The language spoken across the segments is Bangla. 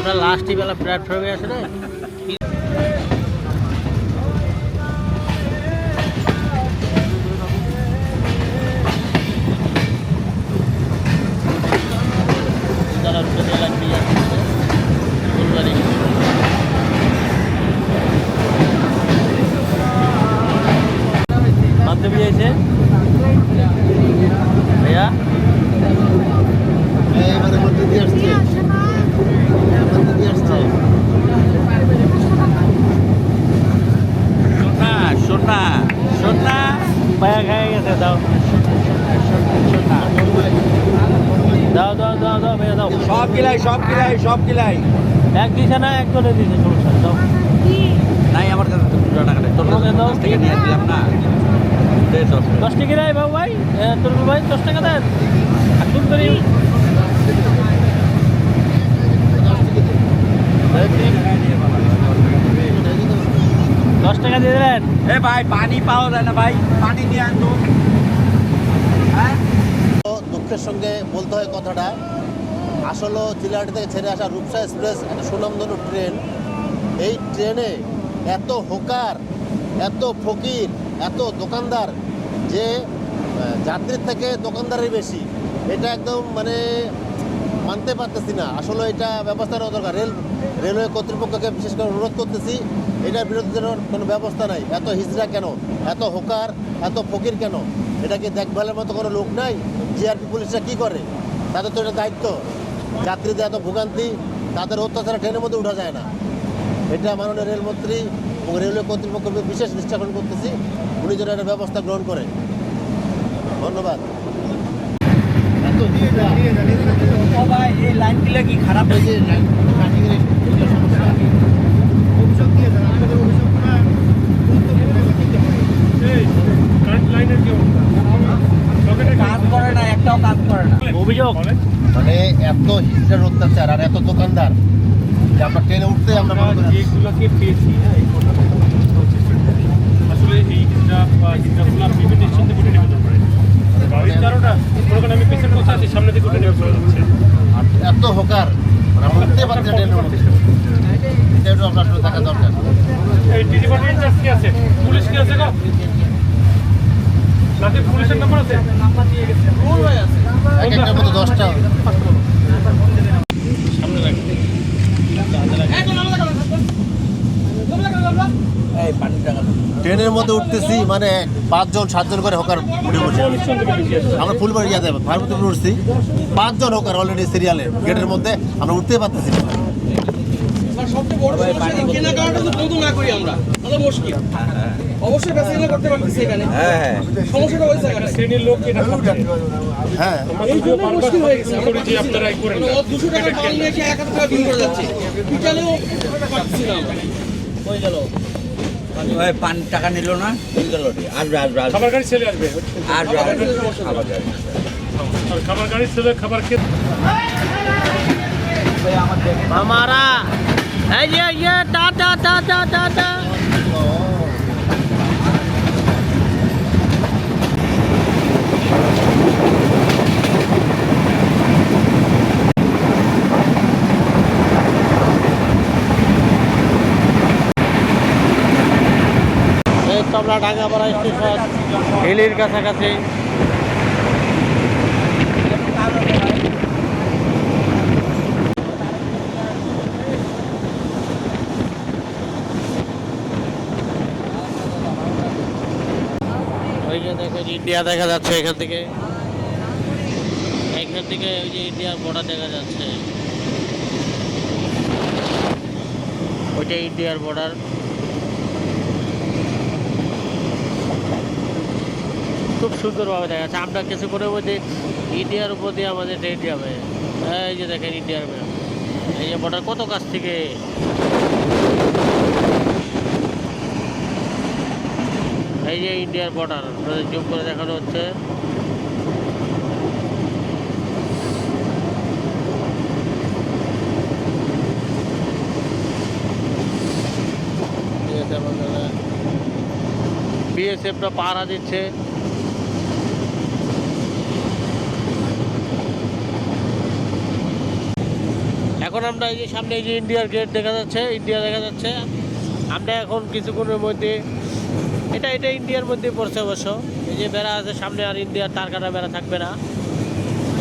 আমরা লাস্টই বেলা প্ল্যাটফর্মে আছে না যারা দাও দাও দাও দাও দাও ভাইয়া দাও সব গিলাই সব গিলাই সব গিলাই এক দিছে না এক দিছে সমস্যা নাই আমার কাছে দুটো টাকা নেই তোমাকে দাও। থেকে নিয়ে দিলাম দশ টাকা। দশ বাবু ভাই ভাই দশ টাকা দেন আর তুমি করি দশ টাকা দিয়ে দিলেন এ ভাই পানি পাওয়া যায় না ভাই পানি নিয়ে আনতো হ্যাঁ? তো দুঃখের সঙ্গে বলতে হয় কথাটা আসলে চিলাহাটি থেকে ছেড়ে আসা রূপসা এক্সপ্রেস একটা সুনামধন্য ট্রেন। এই ট্রেনে এত হোকার এত ফকির এত দোকানদার যে যাত্রীর থেকে দোকানদারের বেশি। এটা একদম মানে মানতে পারতেছি না। আসলে এটা ব্যবস্থা নেওয়া দরকার। রেল রেলওয়ে কর্তৃপক্ষকে বিশেষ করে অনুরোধ করতেছি, এটার বিরুদ্ধে কোনো ব্যবস্থা নাই। এত হিজড়া কেন? এত হোকার? এত ফকির কেন? এটা কি দেখভালের মতো কোনো লোক নাই? জিআরপি পুলিশরা কি করে? তাদের তো এটা দায়িত্ব। যাত্রীদের এত ভোগান্তি, তাদের অত্যাচারে ট্রেনের মধ্যে উঠা যায় না। এটা মাননীয় রেলমন্ত্রী এবং রেলওয়ে কর্তৃপক্ষকে বিশেষ নিষ্ঠাপন করতেছি। উনি যেন একটা ব্যবস্থা গ্রহণ করে। ধন্যবাদ। এই লাইন কি খারাপ সমস্যা অভিযোগ। মানে এত হিজড়ার অত্যাচার আর এত দোকানদার যে আমরা ট্রেনে উঠতে আমরা যেগুলোকে পেয়েছি হ্যাঁ এই আসলে এই হিজড়া বা হিজড়াগুলো বিভিন্ন স্টেশন থেকে উঠে নিবেদন করে গাড়ির কারোটা মনে করেন আমি পেছনে বসে আছি সামনে থেকে উঠে নেমে চলে যাচ্ছে আর এত হোকার মানে উঠতে পারছি ট্রেনের মধ্যে। এটা একটু আপনার দেখা দরকার। পুলিশ কি আছে পুলিশের নাম্বার আছে? নাম্বার দিয়ে গেছে এক একটার মধ্যে দশটা। সামনে টাকা ট্রেনের মধ্যে উঠতেছি মানে পাঁচজন সাতজন করে হোকার উঠে বসে আমরা ফুলবাড়ি যাতে ফার্মতে উঠছি। পাঁচজন হোকার অলরেডি সিরিয়ালে গেটের মধ্যে। আমরা উঠতেই পারতেছি না। হ্যাঁ হ্যাঁ। হ্যাঁ। হয়ে আপনারা পানি টাকা নিল না নিয়ে গেল রে। আসবে আসবে আসবে খাবার গাড়ি ছেলে আসবে আসবে আসবে খাবার গাড়ি। আর খাবার গাড়ি ছেলে খাবার খেতে हमारा है ये ये टा टा टा टा टा Dangapara station হিলির কাছাকাছি। ওই যে ইন্ডিয়া দেখা যাচ্ছে এখান থেকে। এখান থেকে ওই যে ইন্ডিয়ার বর্ডার দেখা যাচ্ছে। ওইটা ইন্ডিয়ার বর্ডার খুব সুন্দরভাবে দেখা যাচ্ছে। আমরা কিছু করে মধ্যে ইন্ডিয়ার উপর দিয়ে আমাদের ট্রেন যাবে এই যে দেখেন ইন্ডিয়ার। এই যে বর্ডার কত কাছ থেকে? এই যে ইন্ডিয়ার বর্ডার জুম করে দেখানো হচ্ছে। বিএসএফরা পাহারা দিচ্ছে। এখন আমরা এই যে সামনে এই যে ইন্ডিয়ার গেট দেখা যাচ্ছে, ইন্ডিয়া দেখা যাচ্ছে। আমরা এখন কিছুক্ষণের মধ্যে, এটা এটা ইন্ডিয়ার মধ্যে পড়ছে অবশ্য। এই যে বেড়া আছে সামনে আর ইন্ডিয়ার তার কাটা বেড়া থাকবে না।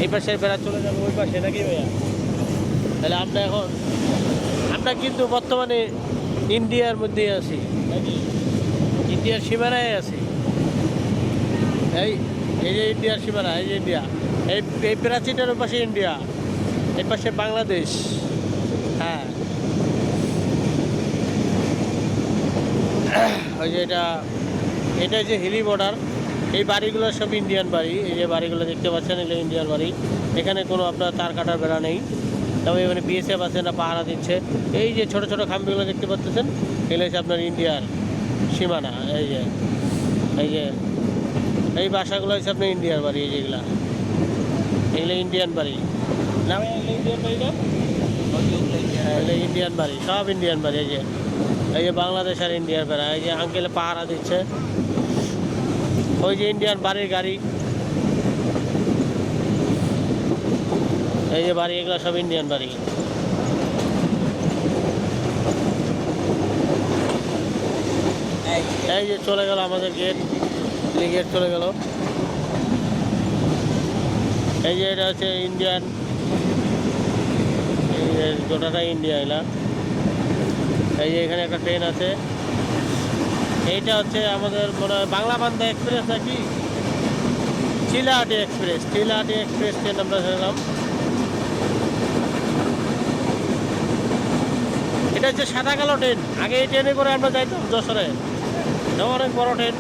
এই পাশের বেড়া চলে যাবে, ওই পাশে, নাকি ভাইয়া? তাহলে আমরা এখন, আমরা কিন্তু বর্তমানে ইন্ডিয়ার মধ্যে আছি, নাকি? ইন্ডিয়ার সীমানায় আছি। এই এই যে ইন্ডিয়ার সীমানা, এই যে ইন্ডিয়া, এই এই প্রাচীনটার পাশে ইন্ডিয়া। এর পাশে বাংলাদেশ। হ্যাঁ। ওই যে এটা এটা যে হিলি বর্ডার, এই বাড়িগুলো সব ইন্ডিয়ান বাড়ি। এই যে বাড়িগুলো দেখতে পাচ্ছেন, এগুলো ইন্ডিয়ান বাড়ি। এখানে কোনো আপনার তার কাটার বেড়া নেই। তবে এখানে বিএসএফ আছে না পাহারা দিচ্ছে। এই যে ছোট ছোট খাম্বিগুলো দেখতে পাচ্ছেন, এগুলো হচ্ছে আপনার ইন্ডিয়ার সীমানা। এই যে এই যে, এই বাসাগুলো হচ্ছে আপনার ইন্ডিয়ার বাড়ি, এই যেগুলা এগুলো। ইন্ডিয়ান বাড়ি। না ভাই, এগুলো ইন্ডিয়ান বাড়ি না? এগুলো ইন্ডিয়ান বাড়ি সব ইন্ডিয়ান বাড়ি এই যে এই যে বাংলাদেশ আর ইন্ডিয়ার বেড়া এই যে আঙ্কেলে পাহারা দিচ্ছে। ওই যে ইন্ডিয়ান বাড়ির গাড়ি। এই যে বাড়ি এগুলো সব ইন্ডিয়ান বাড়ি। এই যে চলে গেল আমাদের গেট গেট চলে গেল। এই যে এটা হচ্ছে ইন্ডিয়ান এই গোটাটা ইন্ডিয়া এলা। এই যে এখানে একটা ট্রেন আছে। এইটা হচ্ছে আমাদের মনে হয় বাংলা বান্ধা এক্সপ্রেস নাকি? Chilahati express Chilahati express train আমরা ধরলাম। এটা হচ্ছে সাদা কালো ট্রেন আগে এই ট্রেনে করে আমরা যাইতাম যশোরে। অনেক বড় ট্রেন